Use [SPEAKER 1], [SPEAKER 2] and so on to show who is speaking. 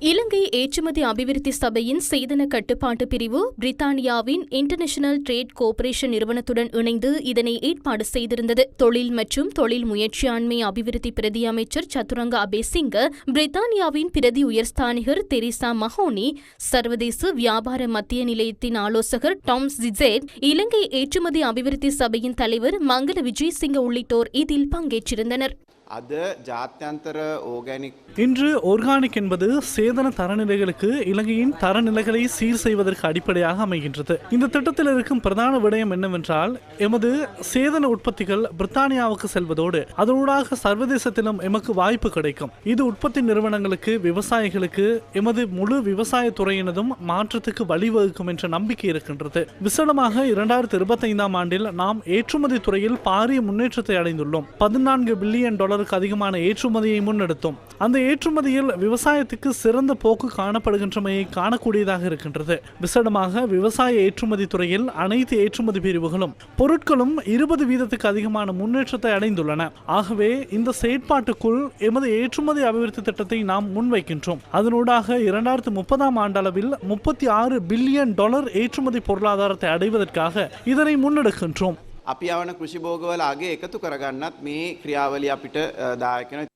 [SPEAKER 1] இலங்கை ஏற்றுமதி அபிவிருத்தி சபையின் சேதன கட்டுப்பாட்டு பிரிவு பிரித்தானியாவின் இன்டர்நேஷனல் ட்ரேட் கோஆபரேஷன் நிறுவனத்துடன் இணைந்து இதனை ஏற்பாடு செய்திருந்தது. தொழில் மற்றும் தொழில் முயற்சியாண்மை அபிவிருத்தி பிரதி அமைச்சர் சதுரங்க அபேசிங்க பிரித்தானியாவின் பிரதி உயர்ஸ்தானிகர் தெரிசா மஹோனி சர்வதேச வியாபார மத்திய நிலையத்தின் ஆலோசகர் டாம் ஜிசேட் இலங்கை ஏற்றுமதி அபிவிருத்தி சபையின் தலைவர் மங்கள விஜயசிங்க உள்ளிட்டோர் இதில் பங்கேற்றிருந்தனர்.
[SPEAKER 2] අද ජාත්‍යන්තර ඕගැනික්
[SPEAKER 3] இன்று ஒர்கானிக் என்பது சேதன தரநிலைகளுக்கு இலங்கையின் தரநிலைகளை சீர் செய்வதற்கு அடிப்படையாக அமைகின்றது இந்த திட்டத்தில் இருக்கும் பிரதான விடயம் என்னவென்றால் எமது சேதன உற்பத்திகள் பிரித்தானியாவுக்கு செல்வதோடு அதனூடாக சர்வதேசத்திலும் எமக்கு வாய்ப்பு கிடைக்கும் இது உற்பத்தி நிறுவனங்களுக்கு விவசாயிகளுக்கு எமது முழு விவசாய துறையினதும் மாற்றத்துக்கு வழிவகுக்கும் என்ற நம்பிக்கை இருக்கின்றது விசேடமாக இரண்டாயிரத்தி இருபத்தைந்தாம் ஆண்டில் நாம் ஏற்றுமதி துறையில் பாரிய முன்னேற்றத்தை அடைந்துள்ளோம் பதினான்கு பில்லியன் டாலருக்கு அதிகமான ஏற்றுமதியை முன்னெடுத்தோம். அந்த ஏற்றுமதியில் விவசாயத்துக்கு சிறந்த போக்கு காணப்படுகின்றமையை காணக்கூடியதாக இருக்கின்றது. விசேடமாக விவசாய ஏற்றுமதி துறையில் அனைத்து ஏற்றுமதி பிரிவுகளும் பொருட்களும் இருபது வீதத்துக்கு அதிகமான முன்னேற்றத்தை அடைந்துள்ளன. ஆகவே இந்த செயற்பாட்டுக்குள் எமது ஏற்றுமதி அபிவிருத்தி திட்டத்தை நாம் முன்வைக்கின்றோம். அதனூடாக இரண்டாயிரத்து முப்பதாம் ஆண்டளவில் முப்பத்தி ஆறு பில்லியன் டாலர் ஏற்றுமதி பொருளாதாரத்தை அடைவதற்காக இதனை முன்னெடுக்கின்றோம்.
[SPEAKER 2] අපි යවන කෘෂි භෝගවල අගේ එකතු කරගන්නත් මේ ක්‍රියාවලිය අපිට අ, දායක වෙනවා.